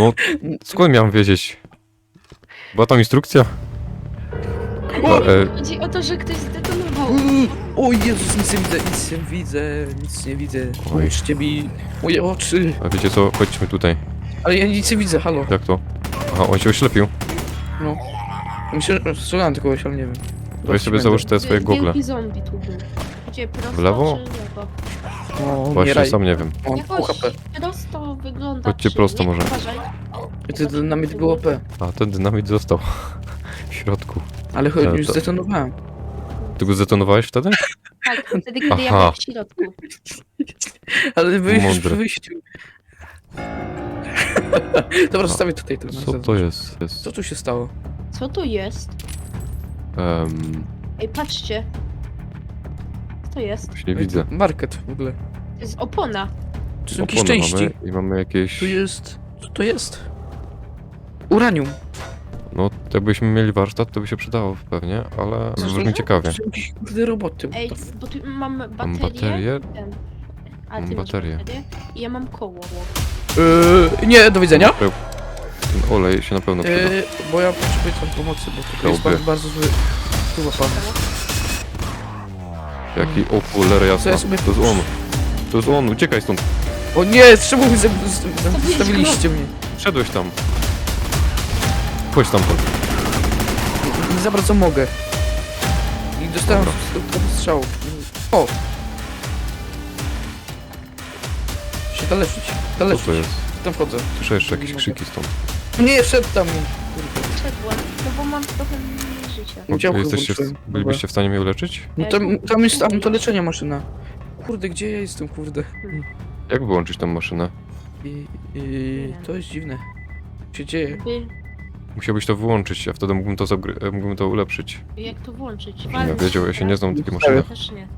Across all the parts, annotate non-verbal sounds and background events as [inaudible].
No, skąd miałem wiedzieć? Była tam instrukcja? O! E, Chodzi o to, że ktoś zdetonował. O Jezus, nic nie widzę, nic nie widzę, nic nie widzę. Oj. Pomóżcie mi, moje oczy. a wiecie co? Chodźmy tutaj. Ale ja nic nie widzę, halo. Jak to? Aha, on się oślepił. No. Myślę, że strzelam tylko, ale nie wiem. Weź sobie załóż te swoje gogle. Wielki zombie tu był. Gdzie prosto W lewo? czy lewo? O, Właśnie umieraj. sam nie wiem. Mam pół Jakoś HP. prosto wygląda. Chodźcie przy- prosto nie, może. Uważaj. Ty dynamit był OP. A, ten dynamit został. [laughs] W środku. Ale chodź, Ale już to- zdetonowałem. Ty go zdetonowałeś wtedy? Tak, wtedy kiedy ja Aha. byłem w środku. Ale byłeś już Mądry. przy wyjściu. [laughs] Dobra, zostawię tutaj to. Co to jest? jest Co tu się stało? Co to jest? um, Ej, patrzcie. Co to jest? już nie widzę. Market w ogóle. To jest opona. Tu są jakieś Opony części. mamy i mamy jakieś... Tu jest... Co to jest? Uranium. No, jakbyśmy mieli warsztat, to by się przydało pewnie, ale brzmi ciekawie. To są jakieś kurde roboty. Ej, what the f- bo tu mam Mam baterię. baterię? Ten. A Mam ty masz baterię. baterię. I ja mam koło. Yy, nie, do widzenia. Ten olej się na pewno przyda. Yy, bo ja potrzebuję trochę pomocy, bo to jest Dobry. bardzo, bardzo zły. Tu. Jaki o cholera jasna. To jest on. To jest on, uciekaj stąd. O nie, czemu wy zostawiliście mnie? Wszedłeś tam. Chodź tam. Nie- Nie za bardzo mogę. I dostałem Dobra. s- strzał. O! Się da leczyć. Da Co to jest? Tam wchodzę. Słyszę jeszcze jakieś krzyki stąd. Nie, szedł tam. Kurde. Wszedłem, no bo mam trochę mniej życia. Działko jesteście w, włączyłem. bylibyście w stanie mnie uleczyć? No tam, tam jest tam to leczenia maszyna. Kurde, gdzie ja jestem, kurde? Jak wyłączyć tą maszynę? I, i to jest dziwne. Co się dzieje? Musiałbyś to wyłączyć, a wtedy mógłbym to, zagry- mógłbym to ulepszyć. jak to włączyć? Nie wiedział, ja się nie znam na takiej Ja maszyny. Też nie.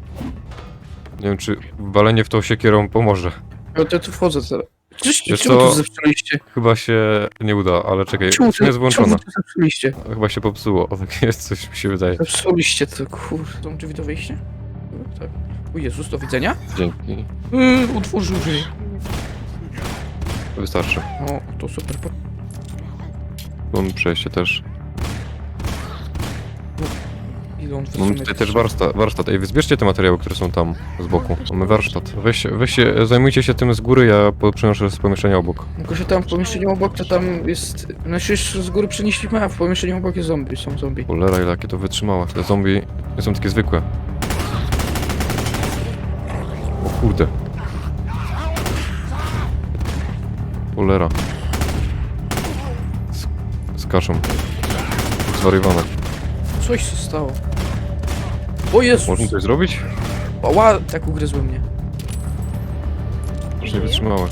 Nie wiem, czy walenie w to siekierą pomoże. No to tu wchodzę teraz. Czyś, Wiesz czemu co? tu zepsuliście? Chyba się nie uda, ale czekaj, Czemu, nie jest włączona. czemu tu zepsuliście? Chyba się popsuło, o tak jest, coś mi się wydaje. Zepsuliście to, kurde. Są drzwi do wejścia? No, Tak. O Jezus, do widzenia? Dzięki. Yy, utworzył drzwi. Wystarczy. O, to super. po- Mam przejście też. Ile on Mam wysunięty tutaj też warsztat, warsztat. Ej, wy zbierzcie te materiały, które są tam z boku. Mamy warsztat. Weź, weź się, zajmujcie się tym z góry, ja po- przenoszę z pomieszczenia obok. Tylko, że tam w pomieszczeniu obok, to tam jest... Znaczy już z góry przenieśliśmy, a w pomieszczeniu obok jest zombie, są zombie. Cholera, ile jakie to wytrzymałe. Te zombie nie są takie zwykłe. Kurde. Cholera. Z, skaczą. Zwariowane. Coś się stało. O Jezus! Można coś zrobić? Ła, tak ugryzły mnie. Już nie wytrzymałe.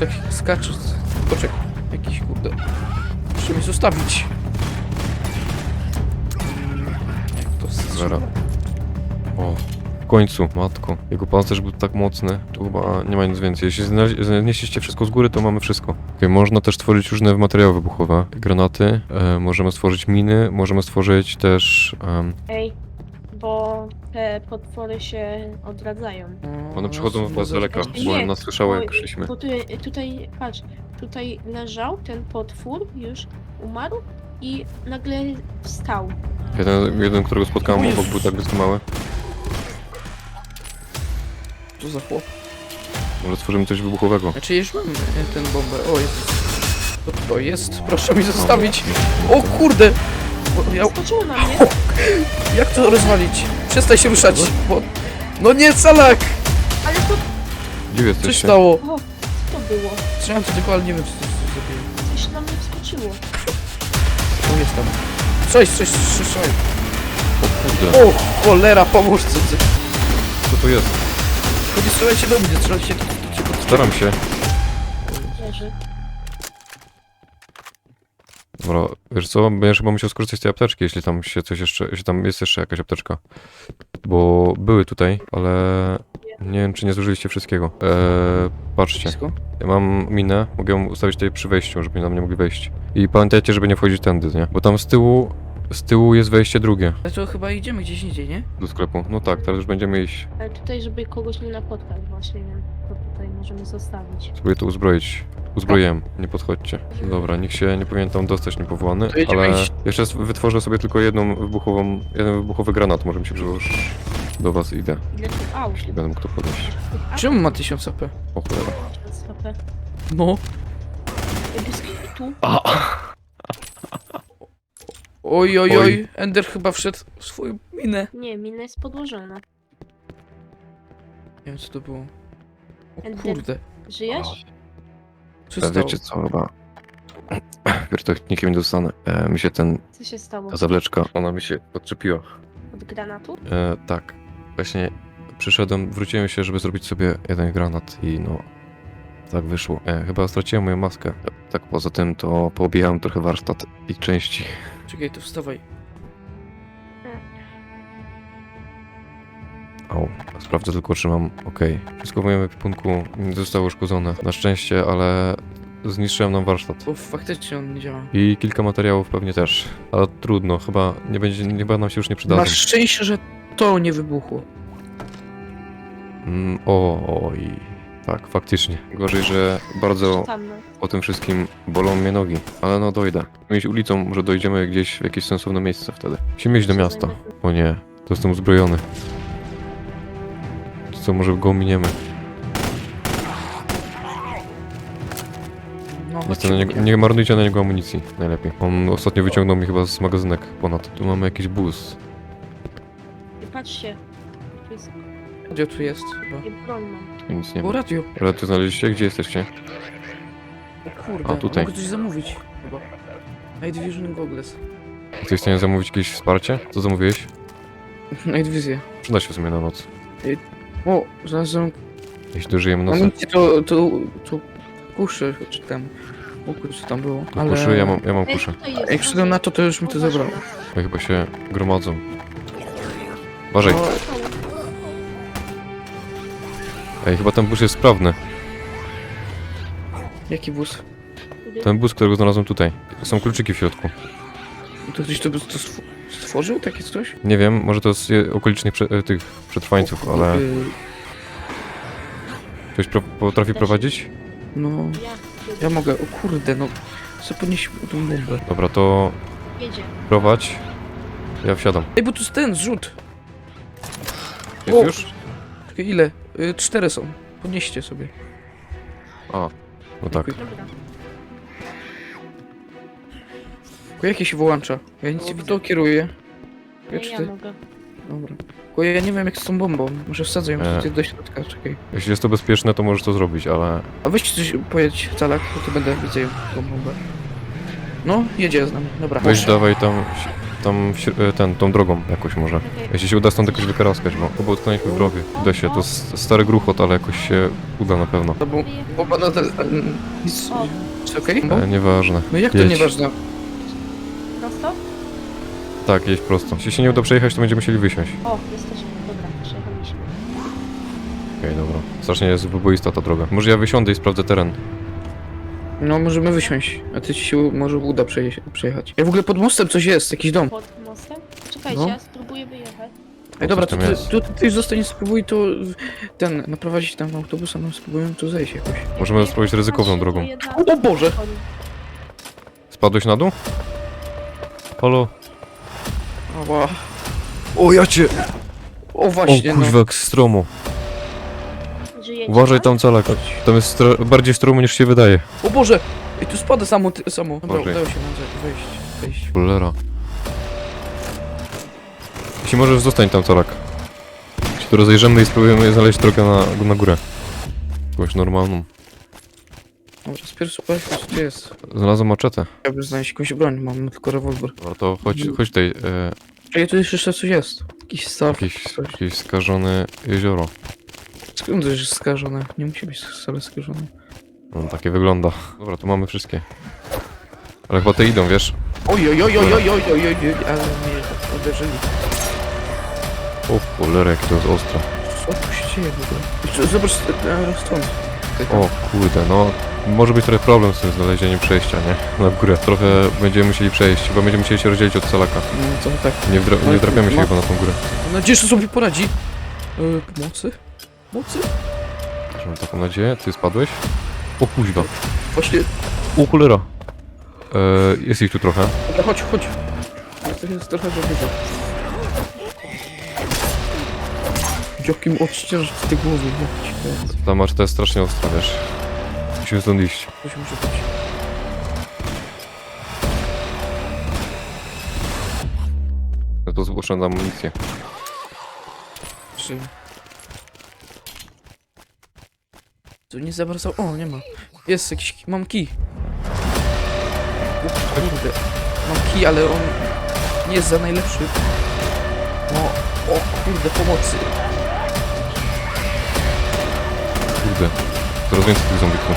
Tak skacze. Poczekaj, jakiś kurde. Muszę mnie zostawić. Jak to Zara. O, końcu, matko. Jego pancerz był tak mocny, to chyba nie ma nic więcej. Jeśli znieśliście wszystko z góry, to mamy wszystko. Okay, można też tworzyć różne materiały wybuchowe. Granaty, e, możemy stworzyć miny, możemy stworzyć też... em, Ej, bo te potwory się odradzają. One przychodzą w was z daleka, bo Nie, one nas słyszały jak Oj, przyszliśmy. Bo tu, tutaj, patrz, tutaj leżał ten potwór, już umarł i nagle wstał. Jeden, jeden którego spotkałem obok, był tak blisko Co za chłop? Może stworzymy coś wybuchowego. Znaczy już mam e, ten bombę. O Jezus. Co to jest? Proszę mi zostawić. O kurde! Bo Ja, Skoczyło na mnie. [laughs] jak to rozwalić? Przestań się ruszać. Bo... No nie, calak! Ale to, Gdzie wy Co się jesteście? stało? o, co to było? Trzymam to tylko, ale nie wiem co to zrobiło. Coś na mnie wskoczyło. O, jest tam. Cześć, cześć, cześć, cześć. O kurde, O, cholera, pomóż co ty. co to jest? Chodź, strzelajcie do mnie, strzelajcie do mnie. Staram się. Leży. Dobra, wiesz co, będziesz chyba musiał skorzystać z tej apteczki, jeśli tam się coś jeszcze, jeśli tam jest jeszcze jakaś apteczka. Bo były tutaj, ale nie wiem, czy nie zużyliście wszystkiego. Eee, patrzcie, ja mam minę, mogę ją ustawić tutaj przy wejściu, żeby tam nie mogli wejść. I pamiętajcie, żeby nie wchodzić tędy, nie? Bo tam z tyłu, z tyłu jest wejście drugie Ale to chyba idziemy gdzieś indziej, nie? do sklepu. No tak, teraz już będziemy iść. Ale tutaj, żeby kogoś nie napotkać właśnie, wiem, to tutaj możemy zostawić. Spróbuję to uzbroić. Uzbroiłem, nie podchodźcie. Dobra, nikt się nie powinien tam dostać niepowołany, To jedziemy ale iść. jeszcze s- wytworzę sobie tylko jedną wybuchową, jeden wybuchowy granat, może mi się przyłożyć. Do was idę, Ile tu aut? jeśli będę mógł to podnieść. Czemu ma 1000 AP? O cholera. HP. No. Bez tu. Oj, oj, Oj. oj. Ender chyba wszedł w swoją minę. Nie, mina jest podłożona. Nie wiem, co to było. O Ender. kurde. Żyjesz? Co E, stało? Wiecie co, chyba... [clears throat] Wiertownikiem nie dostanę. E, mi się ten, Co się stało? ta zawleczka, ona mi się podczepiła. Od granatu? E, tak. Właśnie przyszedłem, wróciłem się, żeby zrobić sobie jeden granat i no... Tak wyszło. E, chyba straciłem moją maskę. E, tak poza tym to poobijałem trochę warsztat i części. Czekaj, to wstawaj. Au, sprawdzę tylko, czy mam ok. Wszystko w moim ekwipunku nie zostało uszkodzone. Na szczęście, ale zniszczyłem nam warsztat. Bo faktycznie on nie działa. I kilka materiałów pewnie też. Ale trudno, chyba nie będzie, chyba nam się już nie przydadzą. Masz szczęście, że to nie wybuchło. Mm, oj. Tak, faktycznie. Gorzej, że bardzo Tam, no. po tym wszystkim bolą mnie nogi. Ale no dojdę. Jakąś ulicą może dojdziemy gdzieś w jakieś sensowne miejsce wtedy. Musimy iść do miasta. O nie, to jestem uzbrojony. Co, może go ominiemy? No, Niestety nie, chodźcie. nie marnujcie na niego amunicji, najlepiej. On ostatnio wyciągnął mi chyba z magazynek ponad. Tu mamy jakiś bus. Patrzcie. Radio tu jest chyba. i broń mam. Nic nie Bo ma. radio. Ale tu znaleźliście? Gdzie jesteście? O kurde. A, tutaj. Mogę coś zamówić chyba. Night Vision Goggles. Jesteś w stanie zamówić jakieś wsparcie? Co zamówiłeś? [laughs] Night Vision. Przyda się w sumie na noc. O, znalazłem Jeśli dożyjemy nocy. amunicję to, to, to kuszy, czy tam. O kurczę, co tam było. To kuszy, ja mam, ja mam kuszę. tutaj jest. Jak szedłem na to, to już mi to zabrało. Bo chyba się gromadzą. Uważaj. O, Ej, chyba ten bus jest sprawny. jaki bus? Ten bus, którego znalazłem tutaj. Są kluczyki w środku. To ktoś to, to stw- stworzył takie coś? Nie wiem, może to z okolicznych prze, e, tych przetrwańców, ale Y, ktoś pro, potrafi prowadzić? No, Ja. ja mogę. O kurde, no. Co podnieść tą bombę? Dobra, to Jedzie. prowadź. Ja wsiadam. Ej, bo tu jest ten zrzut. Jest O! już? Czekaj, ile? Y, cztery są. Podnieście sobie. A, no tak. Dziękuję. Dobra. Tylko jakie się wyłącza? Ja nic nie to kieruję. Nie, czy ja ty? mogę. Dobra. Tylko ja nie wiem jak z tą bombą. Może wsadzę ją E. tutaj do środka, czekaj. Jeśli jest to bezpieczne, to możesz to zrobić, ale A weźcie coś pojedź calak, bo to będę widzę ją, tą bombę. No, jedzie z nami, dobra. weź dawaj tam, tam e, ten, tą drogą jakoś może. Jeśli się uda stąd jakoś wykaraskać, bo obo utknęliśmy w drogie. Da się, to s- stary gruchot, ale jakoś się uda na pewno. No bo bomba nadal... mm, Nic... O. Jest okej? E, nieważne. No jak to jedź. nieważne? Prosto? Tak, jedź prosto. Jeśli się nie uda przejechać, to będziemy musieli wysiąść. O, jesteśmy. Dobra, przejechaliśmy. Okej, dobra. Strasznie jest wyboista ta droga. Może ja wysiądę i sprawdzę teren. No możemy wysiąść, a ty ci się może uda przeje- przejechać. Ja w ogóle pod mostem coś jest, jakiś dom. Pod mostem? Czekajcie, No. ja spróbuję wyjechać. Ej, dobra, to tam ty, jest? tu, ty już zostanie spróbuj to ten, naprowadzić tam autobus, a my spróbujemy tu zejść jakoś. Możemy spróbować ryzykowną drogą. to jedna- O, Boże! Spadłeś na dół? Halo? Ała. O, ja cię! O O, właśnie, no. jak stromu. Uważaj tam? tam calak. Tam jest stro- bardziej stromu niż się wydaje. O Boże! Ej, tu spada samo, ty, samo. Dobra, Boże. udało się nam ze- wejść, wejść. Cholera. Jeśli możesz, zostań tam calak. Się tu rozejrzymy i spróbujemy znaleźć drogę na, na górę. Jakąś normalną. Dobra, spierw sprawdź, co tu jest. Znalazłem maczetę. Chciałbym znaleźć jakąś broń, mam tylko rewolwer. Dobra, to chodź, chodź tutaj. E, tu jeszcze coś jest. Jakiś staw, jakieś, coś. jakieś skażone jezioro. Skąd jest skażone? Nie musi być wcale skażone. No, takie wygląda. Dobra, tu mamy wszystkie. Ale chyba te idą, wiesz? Oj, oj, oj, oj, oj, oj, oj, oj, ale mnie uderzyli. O cholera, jak to jest ostro. Co tu się dzieje w ogóle? Jeszcze Zobacz e, stąd. O kurde, no może być trochę problem z tym znalezieniem przejścia, nie? Na górę. Trochę będziemy musieli przejść, bo będziemy musieli się rozdzielić od salaka. No to tak. Nie, wdra- nie Ale- się ma- chyba na tą górę. Mam nadzieję, że sobie poradzi. E, pomocy? Też mam taką nadzieję. Ty spadłeś? O kuźwa. Właśnie, O cholera. E, jest ich tu trochę. dobra, chodź, chodź. To jest trochę za dużo. Jakim z tej głowy, jak ci Ta marta jest strasznie ostra, wiesz. Musimy stąd iść. Coś muszę być. No to zgłoszę amunicję. Czy... Tu nie za bardzo... O, nie ma. Jest jakiś... ki- Mam kij. Kurde. Mam kij, ale on nie jest za najlepszy. No, o kurde, pomocy. Kurde. Coraz więcej tych zombików.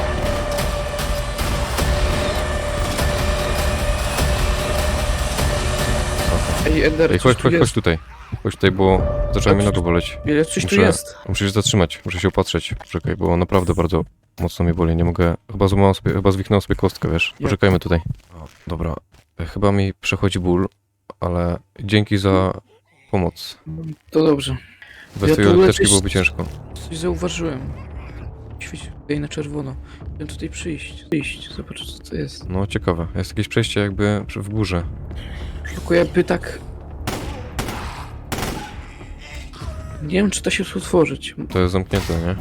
Ej, Ender, Ej, chodź, chodź, chodź tutaj. Chodź tutaj, bo zaczęła mi noga boleć. Wiele, coś tu Muszę- jest. Muszę się zatrzymać, muszę się opatrzeć. Poczekaj, bo naprawdę bardzo mocno mnie boli, nie mogę... Chyba złamałem sobie, chyba zwichnąłem sobie kostkę, wiesz. Poczekajmy tutaj. O, dobra, E, chyba mi przechodzi ból, ale dzięki za pomoc. To dobrze. Bez Ja tu apteczki byłoby ciężko. Coś zauważyłem. Świeci tutaj na czerwono. Chciałem tutaj przyjść. Przyjść, zobacz co to jest. No, ciekawe. Jest jakieś przejście jakby w górze. Tylko jakby tak... Nie wiem, czy da się tu otworzyć. To jest zamknięte, nie?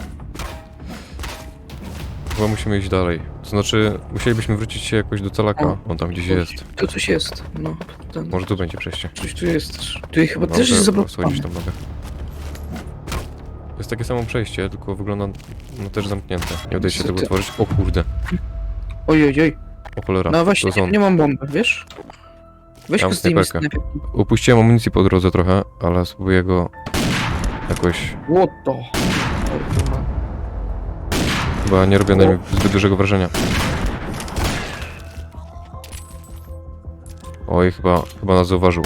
Chyba musimy iść dalej. To znaczy, musielibyśmy wrócić się jakoś do Talaka. O. On tam gdzieś jest. To coś jest. No, ten, Może tu będzie przejście. coś tu jest. Tu chyba No, też jest to zablokowane. schodzić tam mogę. Jest takie samo przejście, tylko wygląda no, też zamknięte. Nie udaje się tego otworzyć. O kurde, Oj, oj, oj. o cholera. No właśnie, to nie, on. nie mam bomby, wiesz? Weź Ja go mam zdejmij z snajperkę. snajperki. Upuściłem amunicji po drodze trochę, ale spróbuję go jakoś... What the? Dobra. Chyba nie robię na nim zbyt dużego wrażenia. Oj, chyba, chyba nas zauważył.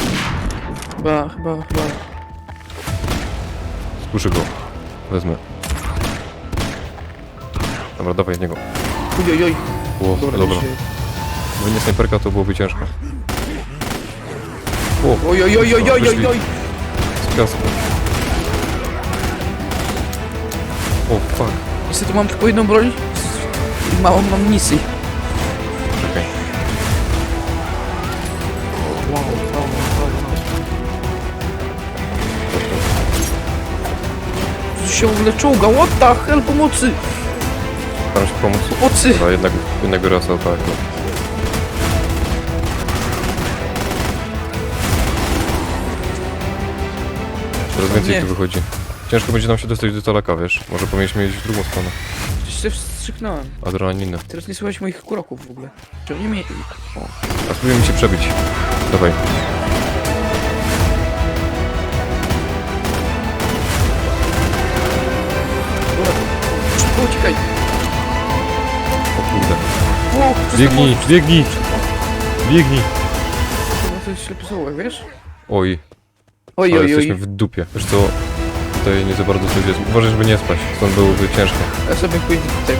Chyba, chyba, chyba. Spuszy go. Wezmę. Dobra, dawaj w niego. Oj, oj, oj. O, dobra. żyje. Gdyby nie snajperka, to byłoby ciężko. O, Oj, oj, oj, oj, oj, oj, oj. z piasku. O, fuck. Niestety mam tylko jedną broń i małą amunicji. Czekaj. Wow, wow, wow, wow. Się w ogóle czołga, what the hell, pomocy, Staram się pomóc. pomocy. Jednak, jednak biorę asalt, tak. Coraz więcej Nie. tu wychodzi. Ciężko będzie nam się dostać do talaka, wiesz? Może powinniśmy iść w drugą stronę. Gdzieś się wstrzyknąłem. Adrenalinę. Teraz nie słychać moich kroków w ogóle. Czy oni mnie... O, A spróbujemy się przebić. Dawaj. dobra. Szybko uciekaj. O kurde. Wow, przestań Biegnij, mówić. biegnij! Biegnij! No to jest ślepy zaułek, wiesz? Oj, Oj, ale oj, jesteśmy oj. w dupie. Wiesz co? Tutaj nie za bardzo coś jest. Uważaj, żeby nie spać. Stąd byłoby ciężko. Ja sobie pójdę tutaj.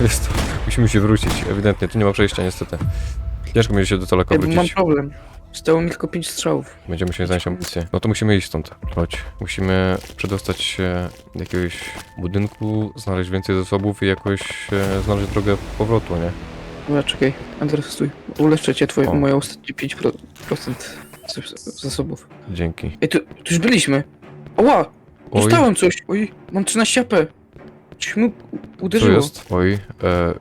Jest to. Musimy się wrócić. Ewidentnie, tu nie ma przejścia niestety. Ciężko będzie się do talaka Ja mam wrócić. problem. Stało mi tylko 5 strzałów. Będziemy się zająć amunicję. No to musimy iść stąd. Chodź. Musimy przedostać się do jakiegoś budynku, znaleźć więcej zasobów i jakoś e, znaleźć drogę powrotu, nie? Dobra, czekaj. Andres, stój. Uleczę cię twoje, O. moje ostatnie 5% procent zas- zasobów. Dzięki. Ej, tu, tu już byliśmy. Oła! Oj, Dostałem coś. Oj, mam 13 AP. Coś mi u- co uderzyło. jest? Oj, e,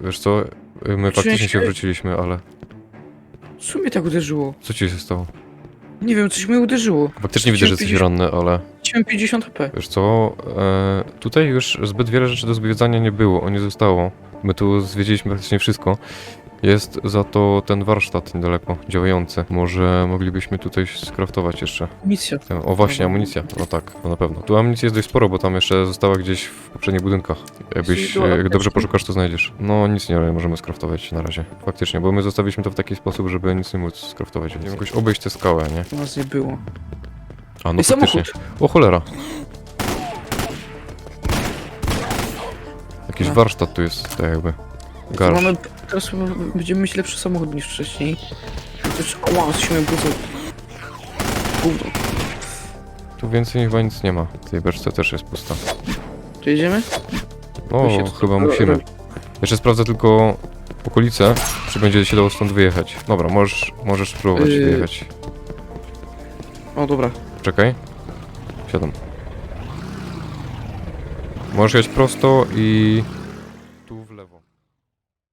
wiesz co? E, My faktycznie się wróciliśmy, ale Co mnie tak uderzyło? co ci się stało? Nie wiem, coś mnie uderzyło. Faktycznie widzę, że jesteś 50. ranny, ale Chciałem 50 HP. wiesz co? E, tutaj już zbyt wiele rzeczy do zwiedzania nie było, o nie zostało. My tu zwiedziliśmy praktycznie wszystko. Jest za to ten warsztat niedaleko, działający. Może moglibyśmy tutaj skraftować jeszcze. Misja. O właśnie, amunicja. No tak, no na pewno. Tu amunicji jest dość sporo, bo tam jeszcze została gdzieś w poprzednich budynkach. Jakbyś jak dobrze poszukasz, to znajdziesz. No nic nie możemy skraftować na razie. Faktycznie, bo my zostawiliśmy to w taki sposób, żeby nic nie móc skraftować. Nie jakoś obejść tę skałę, nie? U nas nie było. A no I faktycznie. samochód. O cholera. Jakiś No. warsztat tu jest, tak jakby. Garż. Mamy, teraz chyba będziemy mieć lepszy samochód niż wcześniej. Chociaż, oła, wow, się budzą. Gówno. Tu więcej chyba nic nie ma. W tej beczce też jest pusta. Czy jedziemy? O, tu- chyba musimy. Jeszcze sprawdzę tylko okolice, czy będzie się dało stąd wyjechać. Dobra, możesz, możesz spróbować Yy. wyjechać. O, dobra. Czekaj. Siadam. Możesz jechać prosto i